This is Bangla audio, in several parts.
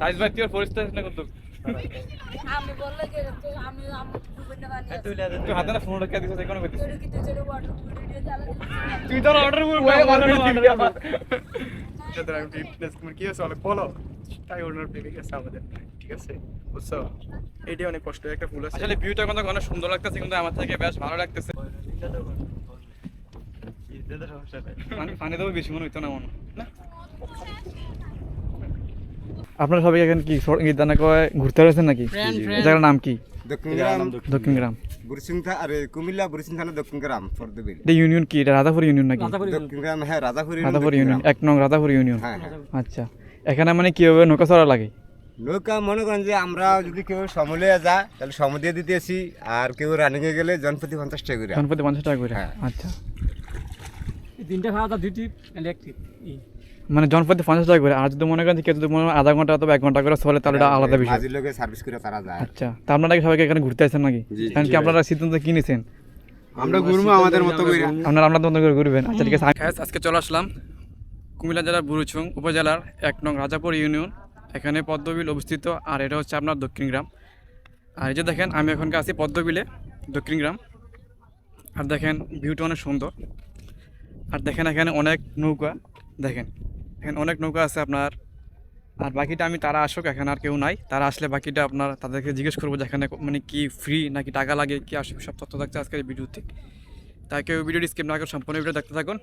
সাইজ ভাই তোর পরিস্থিতি না কিন্তু আমি বললে যে আমি আমি দুবেন বানিয়ে তুই হাতে না ফোন রেখে দিছিস এখন কইছিস তোর কি তুই ওয়াটার ভিডিও জ্বালা তুই তো অর্ডার আমি ফিটনেস কি আছে অনেক বলো। তাই ওনার পেয়ে গেছে আমাদের ঠিক আছে? বুঝছ? এটাই অনেক কষ্ট একটা ফুল আছে। আসলে ভিউটা কিন্তু অনেক সুন্দর লাগতেছে কিন্তু আমার থেকে বেশ ভালো লাগতেছে। পানি পানি দেবো বেশি মনে হইতো না মনে হয়, না? আপনারা সবাই এখানে কি দানা কয় ঘুরতে রয়েছেন নাকি? জায়গার নাম কি? দক্ষিণ গ্রাম। দক্ষিণ গ্রাম। বুরসিং থা আরে কুমিল্লা বুরসিং থানা দক্ষিণ গ্রাম ফরদবিল এটা ইউনিয়ন কি? এটা রাধাপুর ইউনিয়ন নাকি? দক্ষিণ গ্রাম হ্যাঁ রাজাপুরি রাধাপুর ইউনিয়ন। এক নং রাধাপুর ইউনিয়ন। হ্যাঁ আচ্ছা। এখানে মানে কীভাবে নৌকা চড়া লাগে? নৌকা মনে করেন যে আমরা যদি কেউ সমলে যা তাহলে সম দিয়ে দিতে আসি আর কেউ রানিং এ গেলে জনপ্রতি পঞ্চাশ টাকা করে। গণপতি পঞ্চাশ টাকা করে। হ্যাঁ। আচ্ছা। তিনটা খাওয়া দাওয়া দুটি ইলেকট্রিক মানে জনপতি পঞ্চাশ টাকা করে আর যদি মনে করেন যে কেউ যদি মনে হয় আধা ঘণ্টা অথবা এক ঘণ্টা করে চলে তাহলে আলাদা বিষয়। লোকে সার্ভিস করে তারা যায়। আচ্ছা তা আপনারা কি সবাইকে এখানে ঘুরতে আসেন নাকি? কারণ কি আপনারা সিদ্ধান্ত কিনেছেন আমরা ঘুরবো আমাদের মতো করে। আপনারা আপনাদের মতো করে ঘুরবেন। আচ্ছা ঠিক আছে। আজকে চলে আসলাম কুমিল্লা জেলার বুরুচুং উপজেলার এক নং রাজাপুর ইউনিয়ন। এখানে পদ্মবিল অবস্থিত আর এটা হচ্ছে আপনার দক্ষিণ গ্রাম। আর এই যে দেখেন আমি এখনকার আছি পদ্মবিলে দক্ষিণ গ্রাম। আর দেখেন ভিউটা অনেক সুন্দর। আর দেখেন এখানে অনেক নৌকা দেখেন। এখানে অনেক নৌকা আছে আপনার। আর বাকিটা আমি তারা আসুক, এখানে আর কেউ নাই। তারা আসলে বাকিটা আপনার তাদেরকে জিজ্ঞেস করব যে এখানে মানে কি ফ্রি নাকি টাকা লাগে, কি আসুক সব তথ্য থাকছে আজকের ভিডিওতে তাই কেউ ভিডিওটি স্কিপ না করে সম্পূর্ণ ভিডিও দেখতে থাকুন।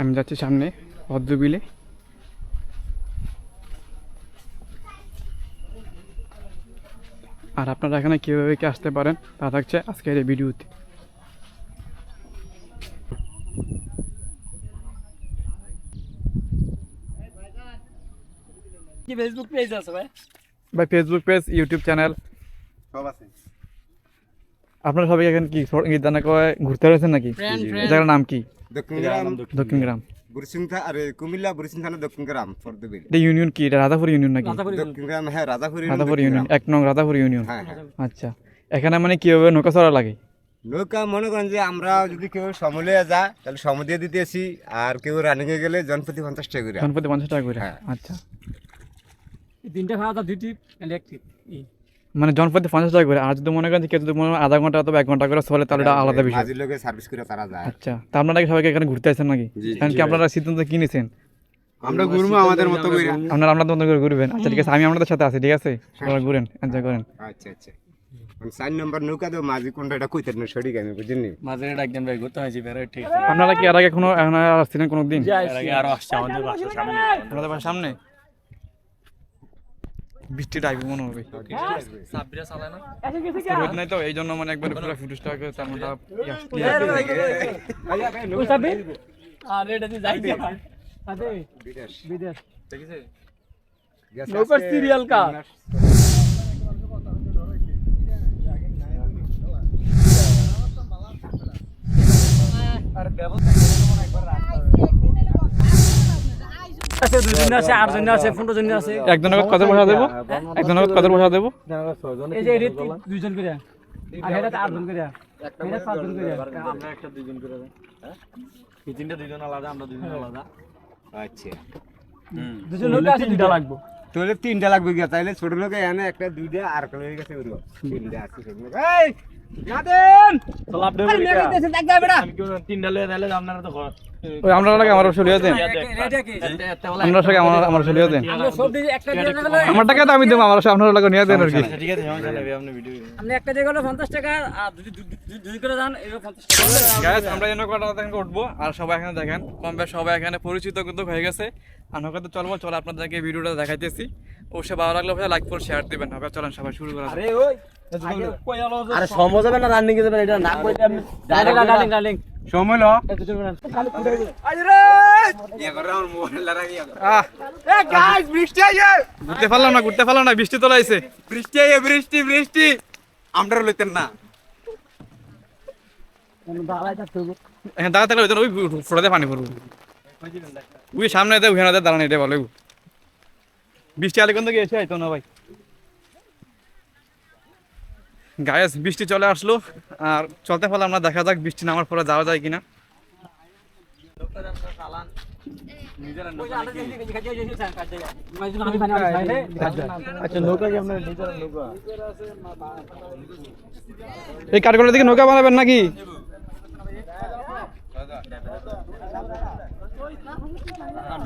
আমি যাচ্ছি সামনে পদ্মবিলে আর আপনারা এখানে কীভাবে কি আসতে পারেন তা থাকছে আজকের এই ভিডিওতে। কি ফেসবুক পেজ আছে ভাই? বা ফেসবুক পেজ ইউটিউব চ্যানেল সব আছে। আপনারা সবাই এখানে কি দানা করে ঘুরতে রয়েছেন নাকি? জায়গার নাম কি? দক্ষিণ গ্রাম দক্ষিণ গ্রাম। বুড়িসিং থা আরে কুমিল্লা বুড়িসিং থানা দক্ষিণ গ্রাম ফর্দবিল এটা ইউনিয়ন কি? এটা রাধাপুর ইউনিয়ন নাকি? দক্ষিণ গ্রাম হ্যাঁ রাজাপুর রাধাপুর ইউনিয়ন। এক নং রাধাপুর ইউনিয়ন। হ্যাঁ হ্যাঁ। আচ্ছা। এখানে মানে কীভাবে নৌকা চড়া লাগে? নৌকা মনে করেন যে আমরা যদি কেউ সমলে যা তাহলে সম দিয়ে দিতেছি আর কেউ রানিং এ গেলে জনপ্রতি পঞ্চাশ টাকা করে। গণপতি পঞ্চাশ টাকা করে? হ্যাঁ। আচ্ছা। এই তিনটা খাওয়া দাওয়া দুই টিপ ইলেকট্রিক মানে জনপতি পঞ্চাশ টাকা করে আর যদি মনে করেন কেউ যদি মনে হয় আধা ঘণ্টা অথবা এক ঘণ্টা করে চলে তাহলে আলাদা বিষয়। লোকে সার্ভিস করে তারা যায়। আচ্ছা তা আপনারা কি সবাইকে এখানে ঘুরতে আসছেন নাকি? কারণ কি আপনারা সিদ্ধান্ত কি নিয়েছেন আমরা ঘুরবো আমাদের মতো করে আপনারা আপনাদের মতো করে ঘুরবেন। আচ্ছা ঠিক আছে আমি আপনাদের সাথে আছি ঠিক আছে? আপনারা ঘুরেন এনজয় করেন। আচ্ছা আচ্ছা। চার নম্বর নৌকা তো মাঝি কোনটা এটা কইতে না সঠিক আমি বুঝিনি। মাঝে ভাই ঘুরতে হয়েছি ঠিক। আপনারা কি আর আগে কোনো এখন আসছিলেন কোনো দিন এর আগে আরও আসছে আমাদের বাসার সামনে। আপনাদের বাসার সামনে? বৃষ্টিটা আসবে মনে হবে সাব্বিরা চালায় না রোদ নাই তো এই জন্য মানে একবার পুরো ফুটুসটা বিদেশ সিরিয়াল কার আছে দুজন আছে আটজন আছে পনেরো জন আছে। একজনের কত পয়সা দেবো একজনের কত পয়সা দেবো এই যে এটি দুইজন করে। আর এটা আটজন করে। পাঁচজন করে। আমরা একটা দুইজন করে এই তিনটা দুইজন আলাদা আমরা দুইজন আলাদা। আচ্ছা। দুজন লোক আছে দুইটা লাগবে। তাহলে তিনটা লাগবে গিয়া। তাইলে ছোট লোকে এনে একটা দুইটা আর কোনো উড়বো। তিনটা আছে ছোট লোক। এই! আমার চলিয়ে দেন? আপনার সাথে আমার আমার চলিয়ে দেন। আমরা সব দিয়ে একটা দিয়ে গেলে আমার টাকা তো আমি দেবো আমার সাথে লাগে নিয়ে দেন আর কি। আচ্ছা ঠিক আছে সমস্যা নেই আপনি ভিডিও আপনি একটা দিয়ে গেলে পঞ্চাশ টাকা আর যদি দু- দু- দুই করে যান নৌকাটা উঠবো আর সবাই এখানে দেখেন। কম বেশ সবাই এখানে পরিচিত কিন্তু হয়ে গেছে। আর নৌকাতে চলবো চলো আপনাদেরকে ভিডিওটা দেখাইতেছি। অবশ্যই ভালো লাগলে অবশ্যই লাইক করে শেয়ার দিবেন। হবে চলেন সবাই শুরু করা যাক। আরে সময় যাবে না রানিং এ যাবে এটা না কইলে আপনি ডালিং ডালিং ডালিং সময় ল। আহ। এ গাইস বৃষ্টি আইছে! ঘুরতে পারলাম না ঘুরতে পারলাম না বৃষ্টি তোলা আইছে বৃষ্টি আইছে বৃষ্টি বৃষ্টি। আমরা লইতেন না। এখানে দাঁড়া থাকলে ওই ফোটাতে পানি পড়ব। ওই সামনে দেয় ওখানে দাঁড়ান এটা ভালো। বৃষ্টি আলে কোন থেকে এসে আইতো না ভাই। গায়েস বৃষ্টি চলে আসলো আর চলতে পারলাম না দেখা যাক বৃষ্টি নামার পরে যাওয়া যায় কিনা। আচ্ছা এই কাঠগড়ের দিকে নৌকা বানাবেন নাকি চলে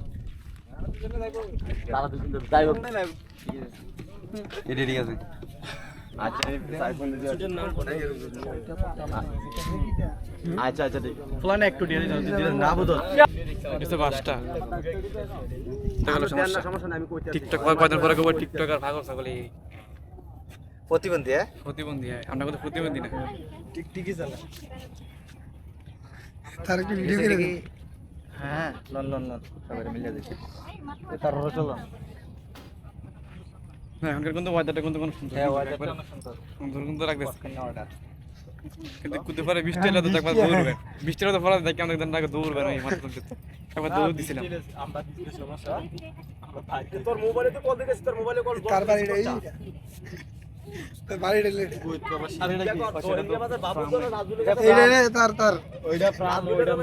তারা দুজন যাই হোক। এটা ঠিক আছে। আচ্ছা আচ্ছা আচ্ছা ঠিক। ফুলানে একটু দিয়ে দিন না বুঝো এটা বাসটা। সমস্যা সমস্যা নাই আমি কইতে টিকটক কয়দিন পরে কেবল টিকটক আর ছাগল প্রতিবন্ধী হ্যাঁ? প্রতিবন্ধী হয়। আমরা কত প্রতিবন্ধী না। ঠিক ঠিকই চালা হ্যাঁ লন লন লন সবাই মিলে দিছি তার চলো হ্যাঁ এখনকার কিন্তু ওয়েদারটা কিন্তু কোনো সুন্দর। হ্যাঁ কিন্তু ওয়াইটা সুন্দর। সুন্দর কিন্তু লাগতেছে। অর্ডার কিন্তু কুদে পরে বৃষ্টি এলে তো একবার দৌড়বেন বৃষ্টি এলে তো পরে দেখি আমাদের দিন আগে দৌড়বেন ওই মাত্র একবার দৌড় দিছিলাম। আমরা সমস্যা। তোর মোবাইলে তো কল দিতেছিস তোর মোবাইলে কল তার বাড়ি রে তোর বাড়ি রে আরে নাকি বাবু তো রাজুলে তার তার। ওইটা প্রাণ ওইটা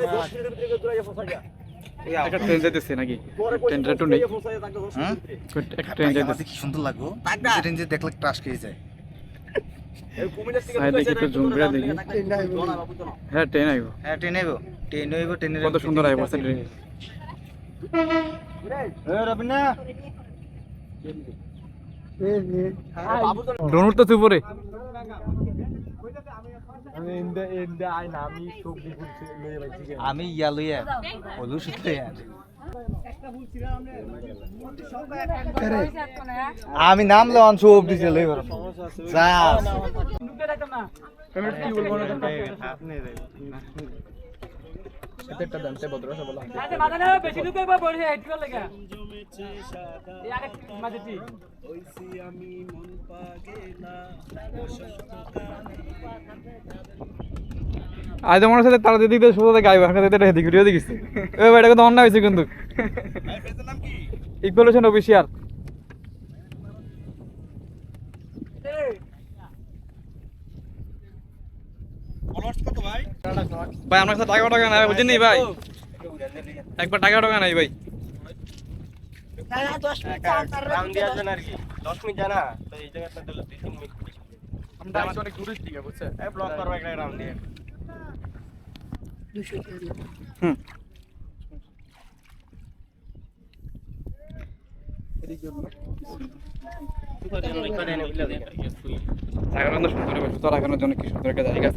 একটা ট্রেন যাইতেছে নাকি? ট্রেনটা একটু নেই। একটা ট্রেন যাইতেছে। কি সুন্দর লাগল ট্রেন যে দেখলে ক্রাশ খেয়ে যায়। হ্যাঁ ট্রেন আইব। হ্যাঁ ট্রেন আইবো। ট্রেন আইবো ট্রেনের কত সুন্দর আইব ট্রেন রবিনা। ড্রোন উঠতেছে উপরে। আমি ইয়া লইয়া হলু সুতে আমি নাম লওয়ান সব দিছে লই বড় যা না আচ্ছা মাথা না বেশি ঢুকে বা বড় হেড করে লাগা এই আগে মাঝেটি আজ আমার সাথে তারা দিদি দিয়ে শুধু গাইব হাঁকা দিতে হেদি ঘুরিয়ে দেখিস এ ভাই এটা কিন্তু অন্যায় হয়েছে কিন্তু। ইকুয়ালেশন অফিসিয়াল ভাই? আমার কাছে টাকা টাকা নাই, বুঝেন ভাই? একবার টাকা টাকা নাই ভাই। রাউন্ড দিয়া দেন আর কি 10 মিনিট জানা তো এই জায়গাটা দিলে 2 3 মিনিট আমরা অনেক দূরের দিকে বুঝছেন এই ব্লক করব রাউন্ড হুম। লাগানোর জন্য কি সুন্দর একটা জায়গা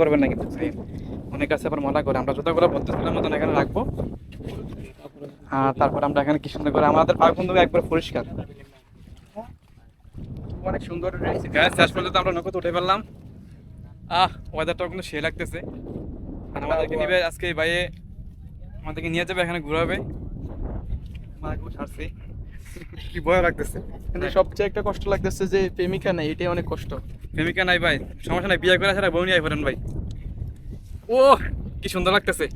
করবেন না কিন্তু অনেক আছে আবার করে আমরা এখানে রাখব তারপর আমরা এখানে কি সুন্দর করে আমাদের একবার পরিষ্কার অনেক সুন্দর গ্যাস শেষ আমরা উঠে আহ সে লাগতেছে আমাদেরকে নিবে আজকে বাইয়ে আমাদেরকে নিয়ে যাবে, এখানে ঘুরাবে। মাকে ছাড়ছি। কি ভয় লাগতেছে? কিন্তু সবচেয়ে একটা কষ্ট লাগতেছে যে প্রেমিকা নাই এটাই অনেক কষ্ট। প্রেমিকা নাই ভাই সমস্যা নাই বিয়ে করে আসলে বউ নিয়ে আইফারেন ভাই। ও কি সুন্দর লাগতেছে।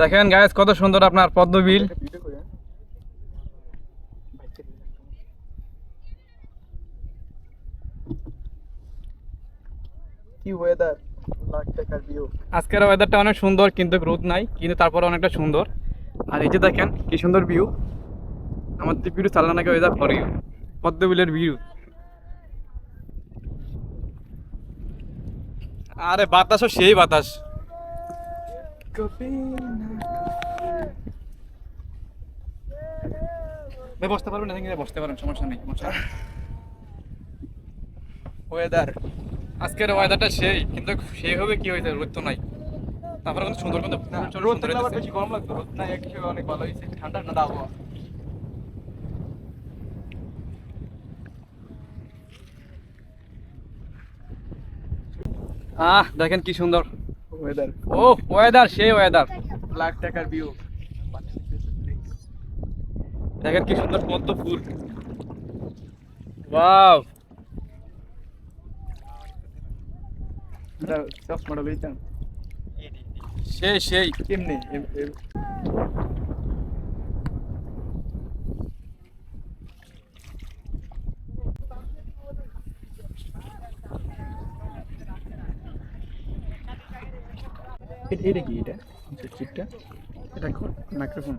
দেখেন গাইস কত সুন্দর আপনার পদ্মবিল কি ওয়েদার লাখ টাকার ভিউ আজকের ওয়েদারটা অনেক সুন্দর কিন্তু রোদ নাই কিন্তু তারপরে অনেকটা সুন্দর। আর এই যে দেখেন কি সুন্দর ভিউ আমার ভিউ চালানো নাকি ওয়েদার ফর ইউ পদ্ম বিলের ভিউ আরে বাতাসও সেই বাতাস। বসতে পারবেন? না বসতে পারেন সমস্যা নেই সমস্যা নেই। ওয়েদার আজকের ওয়েদারটা সেই কিন্তু সেই হবে কি হয়েছে রোদ তো নাই। তারপরে কিন্তু সুন্দর কিন্তু রোদ থাকলে আবার বেশি গরম লাগতো রোদ নাই একটু অনেক ভালো হয়েছে ঠান্ডা ঠান্ডা আবহাওয়া। আহ দেখেন কি সুন্দর। ওয়েদার ও ওয়েদার সেই ওয়েদার লাখ টাকার ভিউ দেখেন কি সুন্দর পদ্ম ফুল। ওয়াও চশমাটা লইতাম সেই সেই। কেমনে? এম- এম- এ- এটা কি এটা? চিপটা এটা মাইক্রোফোন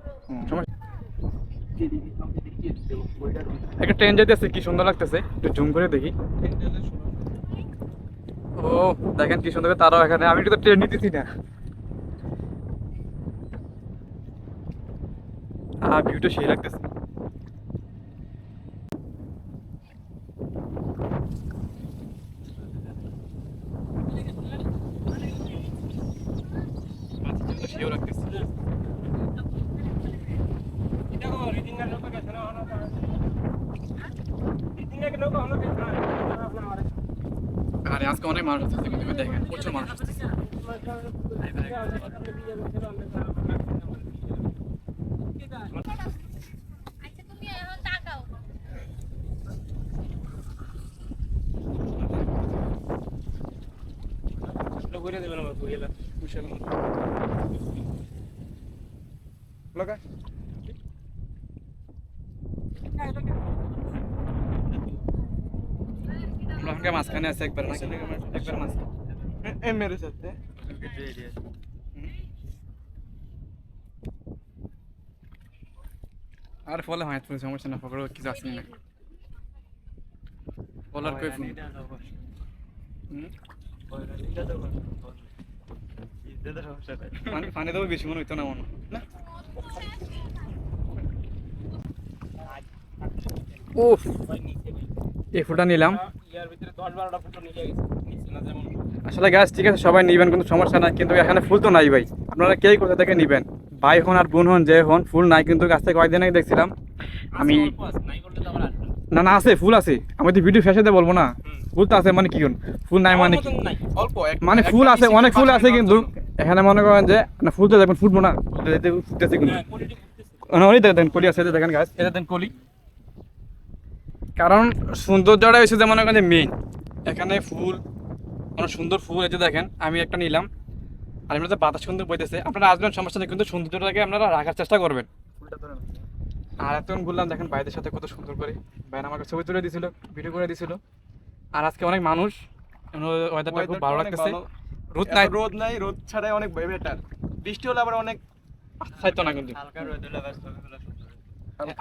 সমস্যা একটা ট্রেন যেতেছে কি সুন্দর লাগতেছে। একটু জুম করে দেখি। ও দেখেন কি সুন্দর তারাও এখানে। আমি তো ট্রেন নিতেছি না। ভিউটা সেই লাগতেছে। মানুষ আসছে কিন্তু দেখেন প্রচুর মানুষ আসছে আচ্ছা তুমি এখন তাকাও লগা ওখানকার মাঝখানে আছে? একবার নাকি একবার মাঝখানে। এ- মেরে সাথে আর ফলে হয় তুমি সমস্যা না পকড়ো কিছু আসেনি না বলার কই ফোন? পানি দেবো বেশি মনে হইতো না মনে। না? উফ এই ফুটা নিলাম। আসলে গাছ ঠিক আছে সবাই নিবেন কোনো সমস্যা নাই কিন্তু এখানে ফুল তো নাই ভাই। আপনারা কে কোথা থেকে নিবেন? ভাই হন আর বোন হন যে হন ফুল নাই কিন্তু গাছ থেকে কয়েকদিন আগে দেখছিলাম। আমি না। না আছে ফুল আছে। আমি তো ভিডিও ফেসে দিয়ে বলব না। ফুল তো আছে মানে কি হন? ফুল নাই মানে কি? মানে ফুল আছে অনেক ফুল আছে কিন্তু। এখানে মনে করেন যে না ফুল তো দেখবেন ফুটবো না। ফুলতে ফুটতেছে। কিন্তু ওই দেখেন কলি আছে দেখেন গাছ এটা দেখেন কলি। কারণ সৌন্দর্যটা হচ্ছে যে মনে করেন যে মেইন এখানে ফুল অনেক সুন্দর ফুল এই যে দেখেন আমি একটা নিলাম। আর এমনিতে বাতাস সুন্দর বইতেছে। আপনারা আসবেন সমস্যা নেই কিন্তু সৌন্দর্যটাকে আপনারা রাখার চেষ্টা করবেন। আর এতক্ষণ ঘুরলাম দেখেন ভাইদের সাথে কত সুন্দর করে। ভাইয়ের আমাকে ছবি তুলে দিছিল ভিডিও করে দিছিল। আর আজকে অনেক মানুষ ওয়েদারটা খুব ভালো লাগতেছে। রোদ নাই। রোদ নাই রোদ ছাড়াই অনেক বেটার বৃষ্টি হলে আবার অনেক চাইতো না কিন্তু।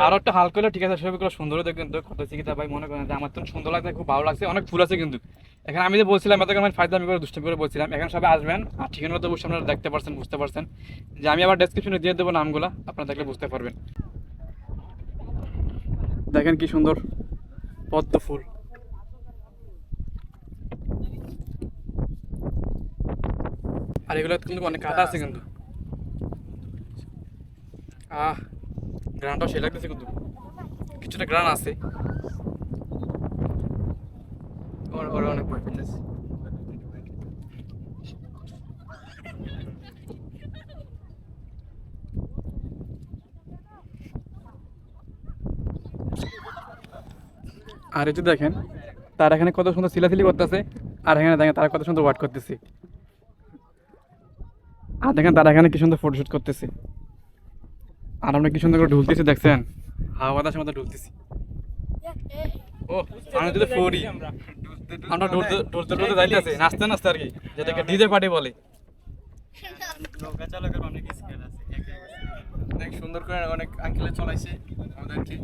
আর একটা হালকা হলে ঠিক আছে ছবিগুলো সুন্দর দেখবেন তো কত চিকিৎসা ভাই মনে করেন। যে আমার তো সুন্দর লাগছে খুব ভালো লাগছে অনেক ফুল আছে কিন্তু। এখানে আমি যে বলছিলাম এত আমি ফায়দা আমি করে দুষ্টামি করে বলছিলাম এখানে সবাই আসবেন আর ঠিকানা তো অবশ্যই আপনারা দেখতে পারছেন বুঝতে পারছেন। যে আমি আবার ডেসক্রিপশনে দিয়ে দেবো নামগুলো আপনারা দেখলে বুঝতে পারবেন। দেখেন কি সুন্দর পদ্ম ফুল। আর এগুলো কিন্তু অনেক কাটা আছে কিন্তু। আহ। গ্রানটাও সে লাগতেছে কিন্তু কিছুটা গ্রান আছে। আর এই যে দেখেন, তার এখানে কত সুন্দর সিলাসিলি করতেছে, আর এখানে দেখেন তারা কত সুন্দর ওয়াট করতেছে। আর দেখেন তারা এখানে কি সুন্দর ফটোশুট করতেছে। আর আমরা কি সুন্দর করে ঢুলতেছি দেখছেন? হাওয়া বাতাসের মধ্যে ঢুলতেছি। ও আমি তো ফোরি আমরা। ঢুলতে ঢুলতে ঢুলতে যাইতেছি। নাচতে নাচতে আর কি যেটাকে ডিজে পার্টি বলে। অনেক সুন্দর করে অনেক আঙ্কেলে চলাইছে আমাদেরকে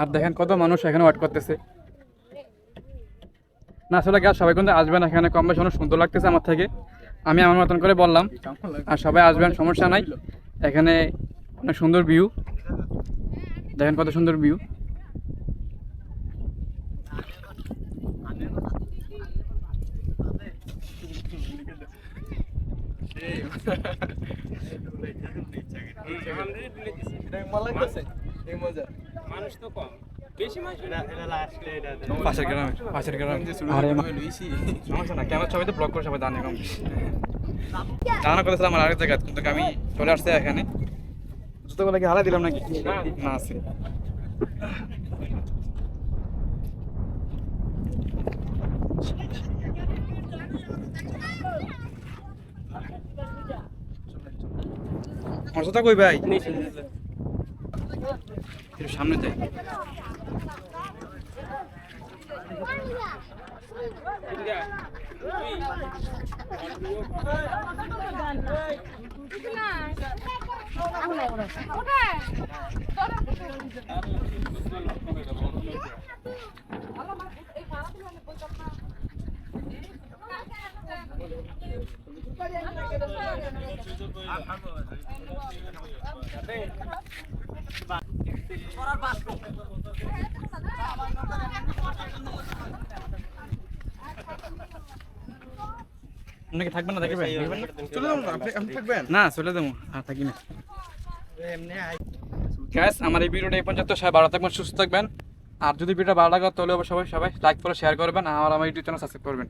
আর দেখেন কত মানুষ এখানে ওয়েট করতেছে। না আসলে সবাই কিন্তু আসবেন এখানে কম বেশি অনেক সুন্দর লাগতেছে আমার থেকে। আমি আমার মতন করে বললাম। আর সবাই আসবেন সমস্যা নাই। এখানে অনেক সুন্দর ভিউ দেখেন কত সুন্দর ভিউ মানুষ তো কম পাশের গ্রামে। পাশের গ্রামে। আরে সমস্যা না ক্যামেরা ছবিতে ব্লক করে সবাই জানে কম। ধারণা করেছিলাম আমার আরেক জায়গায় কিন্তু আমি চলে আসছি এখানে। জুতোগুলো কি হারাই দিলাম নাকি? না আছে। আমার জুতা কই ভাই? একটু সামনে যাই। Yeah. করার বাস্প আমার আপনাকে থাকবেন না দেখবেন। চলে যাব না আপনি আপনি থাকবেন? না চলে যাব। আর থাকি না। গ্যাস আমার এই ভিডিওটা এই পর্যন্ত। সবাই ভালো থাকবেন সুস্থ থাকবেন। আর যদি ভিডিওটা ভালো লাগে তাহলে অবশ্যই সবাই সবাই লাইক করে শেয়ার করবেন। আর আমার ইউটিউব চ্যানেল সাবস্ক্রাইব করবেন।